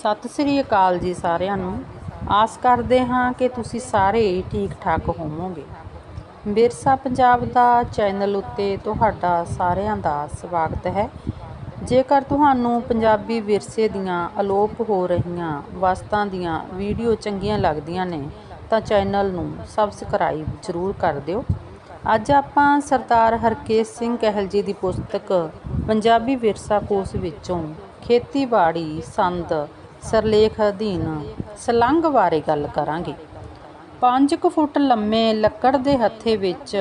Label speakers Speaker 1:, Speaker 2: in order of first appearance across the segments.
Speaker 1: ਸਤਿ ਸ੍ਰੀ ਅਕਾਲ ਜੀ ਸਾਰਿਆਂ ਨੂੰ। ਆਸ ਕਰਦੇ ਹਾਂ ਕਿ ਤੁਸੀਂ ਸਾਰੇ ਠੀਕ ਠਾਕ ਹੋਵੋਗੇ। ਵਿਰਸਾ ਪੰਜਾਬ ਦਾ ਚੈਨਲ ਉੱਤੇ ਤੁਹਾਡਾ ਸਾਰਿਆਂ ਦਾ ਸਵਾਗਤ ਹੈ। ਜੇਕਰ ਤੁਹਾਨੂੰ ਪੰਜਾਬੀ ਵਿਰਸੇ ਦੀਆਂ ਅਲੋਪ ਹੋ ਰਹੀਆਂ ਵਸਤਾਂ ਦੀਆਂ ਵੀਡੀਓ ਚੰਗੀਆਂ ਲੱਗਦੀਆਂ ਨੇ, ਤਾਂ ਚੈਨਲ ਨੂੰ ਸਬਸਕ੍ਰਾਈਬ ਜ਼ਰੂਰ ਕਰ ਦਿਓ। ਅੱਜ ਆਪਾਂ ਸਰਦਾਰ ਹਰਕੇਸ਼ ਸਿੰਘ ਕਹਿਲ ਜੀ ਦੀ ਪੁਸਤਕ ਪੰਜਾਬੀ ਵਿਰਸਾ ਕੋਸ਼ ਵਿੱਚੋਂ ਖੇਤੀਬਾੜੀ ਸੰਦ ਸਰਲੇਖ ਅਧੀਨ ਸਲੰਗ ਬਾਰੇ ਗੱਲ ਕਰਾਂਗੇ। 5 ਕੁ ਫੁੱਟ ਲੰਮੇ ਲੱਕੜ ਦੇ ਹੱਥੇ ਵਿੱਚ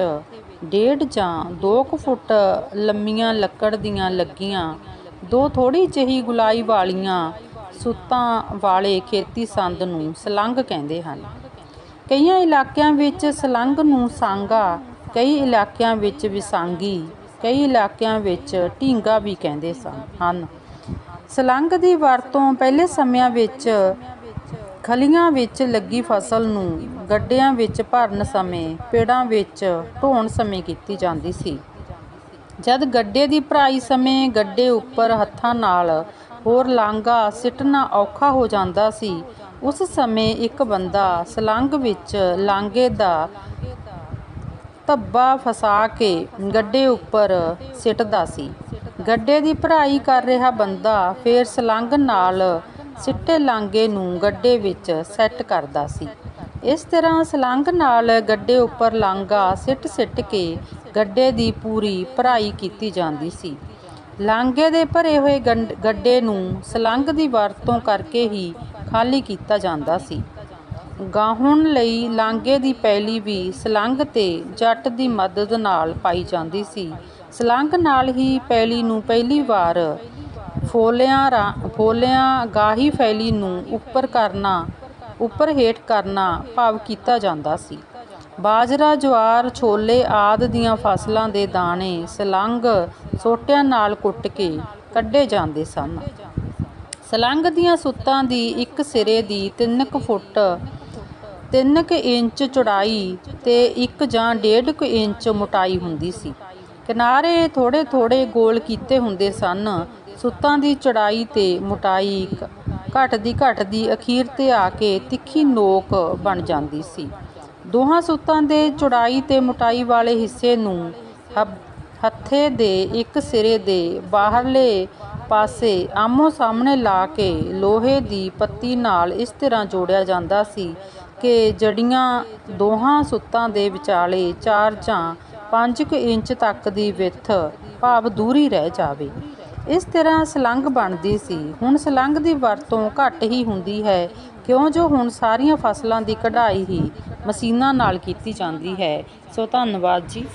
Speaker 1: ਡੇਢ ਜਾਂ 2 ਕੁ ਫੁੱਟ ਲੰਮੀਆਂ ਲੱਕੜ ਦੀਆਂ ਲੱਗੀਆਂ, ਦੋ ਥੋੜੀ ਜਿਹੀ ਗੁਲਾਈ ਵਾਲੀਆਂ ਸੁੱਤਾਂ ਵਾਲੇ ਖੇਤੀ ਸੰਦ ਨੂੰ ਸਲੰਗ ਕਹਿੰਦੇ ਹਨ। ਕਈਆਂ ਇਲਾਕਿਆਂ ਵਿੱਚ ਸਲੰਗ ਨੂੰ ਸਾਂਗਾ ਕਈ ਇਲਾਕਿਆਂ ਵਿੱਚ ਵਿਸਾਂਗੀ, ਕਈ ਇਲਾਕਿਆਂ ਵਿੱਚ ਢੀਂਗਾ ਵੀ ਕਹਿੰਦੇ ਸਨ। ਹਨ ਸਲੰਗ ਦੀ ਵਰਤੋਂ ਪਹਿਲੇ ਸਮਿਆਂ ਵਿੱਚ ਖਲੀਆਂ ਵਿੱਚ ਲੱਗੀ ਫਸਲ ਨੂੰ ਗੱਡਿਆਂ ਵਿੱਚ ਭਰਨ ਸਮੇਂ ਪੇੜਾਂ ਵਿੱਚ ਢੋਣ ਸਮੇਂ ਕੀਤੀ ਜਾਂਦੀ ਸੀ। ਜਦ ਗੱਡੇ ਦੀ ਭਰਾਈ ਸਮੇਂ ਗੱਡੇ ਉੱਪਰ ਹੱਥਾਂ ਨਾਲ ਹੋਰ ਲਾਂਗਾ ਸਿੱਟਣਾ ਔਖਾ ਹੋ ਜਾਂਦਾ ਸੀ, ਉਸ ਸਮੇਂ ਇੱਕ ਬੰਦਾ ਸਲੰਗ ਵਿੱਚ ਲਾਂਗੇ ਦਾ ਧੱਬਾ ਫਸਾ ਕੇ ਗੱਡੇ ਉੱਪਰ ਸਿੱਟਦਾ ਸੀ। ਗੱਡੇ ਦੀ ਭਰਾਈ ਕਰ ਰਿਹਾ ਬੰਦਾ ਫੇਰ ਸਲੰਗ ਨਾਲ ਸਿੱਟੇ ਲਾਂਗੇ ਨੂੰ ਗੱਡੇ ਵਿੱਚ ਸੈੱਟ ਕਰਦਾ ਸੀ। ਇਸ ਤਰ੍ਹਾਂ ਸਲੰਗ ਨਾਲ ਗੱਡੇ ਉੱਪਰ ਲਾਂਗਾ ਸਿੱਟ-ਸਿੱਟ ਕੇ ਗੱਡੇ ਦੀ ਪੂਰੀ ਭਰਾਈ ਕੀਤੀ ਜਾਂਦੀ ਸੀ। ਲਾਂਗੇ ਦੇ ਭਰੇ ਹੋਏ ਗੱਡੇ ਨੂੰ ਸਲੰਗ ਦੀ ਵਰਤੋਂ ਕਰਕੇ ਹੀ ਖਾਲੀ ਕੀਤਾ ਜਾਂਦਾ ਸੀ। ਗਾਹੁਣ ਲਈ ਲਾਂਗੇ ਦੀ ਪੈਲੀ ਵੀ ਸਲੰਗ ਤੇ ਜੱਟ ਦੀ ਮਦਦ ਨਾਲ ਪਾਈ ਜਾਂਦੀ ਸੀ। ਸਲੰਗ ਨਾਲ ਹੀ ਪੈਲੀ ਨੂੰ ਪਹਿਲੀ ਵਾਰ ਫੋਲਿਆਂ ਫੋਲਿਆਂ ਗਾਹੀ ਫੈਲੀ ਨੂੰ ਉੱਪਰ ਕਰਨਾ, ਉੱਪਰ ਹੇਠ ਕਰਨਾ ਭਾਵ ਕੀਤਾ ਜਾਂਦਾ ਸੀ। ਬਾਜਰਾ, ਜਵਾਰ, ਛੋਲੇ ਆਦ ਦੀਆਂ ਫਸਲਾਂ ਦੇ ਦਾਣੇ ਸਲੰਗ ਸੋਟਿਆਂ ਨਾਲ ਕੁੱਟ ਕੇ ਕੱਢੇ ਜਾਂਦੇ ਸਨ। ਸਲੰਗ ਦੀਆਂ ਸੁੱਤਾਂ ਦੀ ਇੱਕ ਸਿਰੇ ਦੀ 3 ਫੁੱਟ 3 ਇੰਚ ਚੌੜਾਈ ਤੇ 1 ਜਾਂ 1.5 ਇੰਚ ਮੋਟਾਈ ਹੁੰਦੀ ਸੀ। ਕਿਨਾਰੇ ਥੋੜੇ ਥੋੜੇ ਗੋਲ ਕੀਤੇ ਹੁੰਦੇ ਸਨ। ਸੁੱਤਾਂ ਦੀ ਚੌੜਾਈ ਤੇ ਮੋਟਾਈ ਘਟਦੀ ਘਟਦੀ ਅਖੀਰ ਤੇ ਆ ਕੇ ਤਿੱਖੀ ਨੋਕ ਬਣ ਜਾਂਦੀ ਸੀ। ਦੋਹਾਂ ਸੁੱਤਾਂ ਦੇ ਚੌੜਾਈ ਤੇ ਮੋਟਾਈ ਵਾਲੇ ਹਿੱਸੇ ਨੂੰ ਹੱਥੇ ਦੇ ਇੱਕ ਸਿਰੇ ਦੇ ਬਾਹਰਲੇ ਪਾਸੇ ਆਮੋ ਸਾਹਮਣੇ ਲਾ ਕੇ ਲੋਹੇ ਦੀ ਪੱਤੀ ਨਾਲ ਇਸ ਤਰ੍ਹਾਂ ਜੋੜਿਆ ਜਾਂਦਾ ਸੀ ਕਿ ਜੜੀਆਂ ਦੋਹਾਂ ਸੁੱਤਾਂ ਦੇ ਵਿਚਾਲੇ ਚਾਰ ਜਾਂ 5 ਇੰਚ ਤੱਕ ਦੀ ਵਿੱਥ ਭਾਵ ਦੂਰੀ ਰਹਿ ਜਾਵੇ। ਇਸ ਤਰ੍ਹਾਂ ਸਲੰਗ ਬਣਦੀ ਸੀ। ਹੁਣ ਸਲੰਗ ਦੀ ਵਰਤੋਂ ਘੱਟ ਹੀ ਹੁੰਦੀ ਹੈ, ਕਿਉਂ ਜੋ ਹੁਣ ਸਾਰੀਆਂ ਫਸਲਾਂ ਦੀ ਕਢਾਈ ਹੀ ਮਸ਼ੀਨਾਂ ਨਾਲ ਕੀਤੀ ਜਾਂਦੀ ਹੈ। ਸੋ ਧੰਨਵਾਦ ਜੀ।